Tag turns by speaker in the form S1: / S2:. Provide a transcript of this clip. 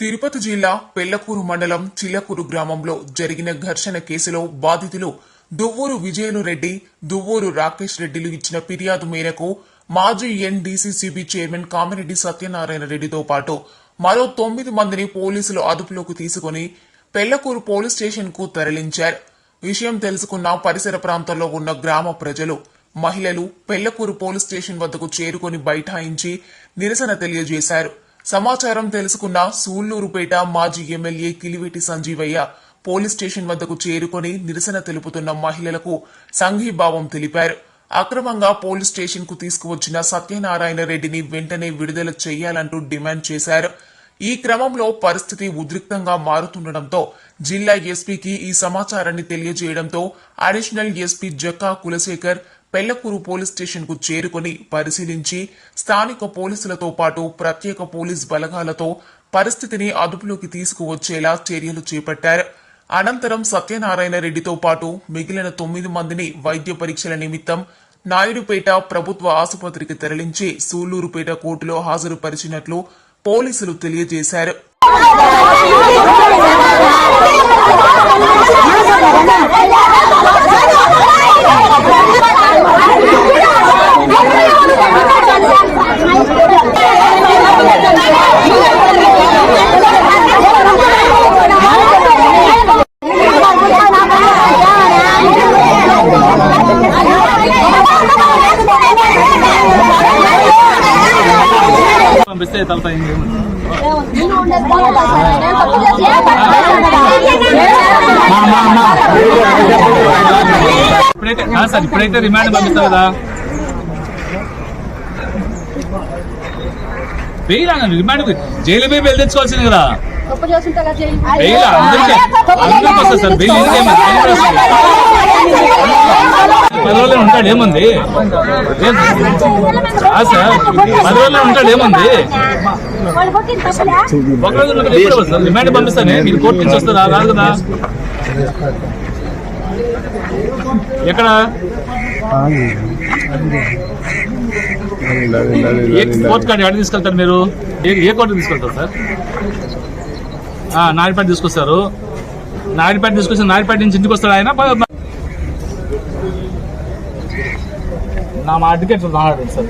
S1: తిరుపతి జిల్లా పెళ్ళకూరు మండలం చిల్లకూరు గ్రామంలో జరిగిన ఘర్షణ కేసులో బాధితులు దువ్వూరు విజయలు రెడ్డి దువ్వూరు రాకేష్ రెడ్డిలు ఇచ్చిన ఫిర్యాదు మేరకు మాజీ ఎన్డీసీసీబీ చైర్మన్ కామిరెడ్డి సత్యనారాయణ రెడ్డితో పాటు మరో తొమ్మిది మందిని పోలీసులు అదుపులోకి తీసుకుని పెళ్ళకూరు పోలీస్ స్టేషన్కు తరలించారు. విషయం తెలుసుకున్న పరిసర ప్రాంతాల్లో ఉన్న గ్రామ ప్రజలు మహిళలు పెళ్ళకూరు పోలీస్ స్టేషన్ వద్దకు చేరుకొని బైఠాయించి నిరసన తెలియజేశారు. సమాచారం తెలుసుకున్న సూళ్ళూరుపేట మాజీ MLA Kiliveti Sanjeevaiah police station వద్దకు చేరుకొని నిరసన తెలుపుతున్న మహిళలకు సంఘీభావం తెలిపారు. అక్రమంగా పోలీస్ స్టేషన్కు తీసుకువచ్చిన సత్యనారాయణ రెడ్డిని వెంటనే విడుదల చేయాలంటూ డిమాండ్ చేశారు. ఈ క్రమంలో పరిస్థితి ఉద్రిక్తంగా మారుతుండటంతో జిల్లా ఎస్పీకి ఈ సమాచారాన్ని తెలియజేయడంతో additional SP Jakka Kulasekhar Pellakuru police స్టేషన్కు చేరుకుని చేరుకొని పరిశీలించి స్థానిక పోలీసులతో పాటు ప్రత్యేక పోలీస్ బలగాలతో పరిస్థితిని అదుపులోకి తీసుకువచ్చేలా చర్యలు చేపట్టారు. అనంతరం సత్యనారాయణ రెడ్డితో పాటు మిగిలిన తొమ్మిది మందిని వైద్య పరీక్షల నిమిత్తం నాయుడుపేట ప్రభుత్వ ఆసుపత్రికి తరలించి సూళ్ళూరుపేట కోర్టులో హాజరుపరిచినట్లు పోలీసులు తెలియజేశారు.
S2: పంపిస్తే అయింది ఇప్పుడైతే సార్ ఇప్పుడైతే రిమాండ్ పంపిస్తారు కదా? బెయిల్ అన్న రిమాండ్ జైలు పోయి బెయిల్ తెచ్చుకోవాల్సింది కదా. అందరికీ అందరికీ వస్తుంది సార్ బెయిల్ ఎందుకు పది ఉంటాడు ఏముంది? ఏం? సార్ పది ఉంటాడు ఏముంది? ఒక రోజు రిమాండ్ పంపిస్తానే మీరు కోర్టు నుంచి వస్తుందా రాదు కదా? ఎక్కడ? ఏ కోర్టు కార్డు ఎక్కడ తీసుకెళ్తారు మీరు? ఏ ఏ కోర్టు తీసుకెళ్తారు సార్? నాయుడుపేట తీసుకొస్తారు. నాయుడుపేట తీసుకొచ్చి నాయుడుపేట నుంచి ఇంటికి వస్తాడు ఆయన నా మా అడ్వకేట్ మాట్లాడండి సార్.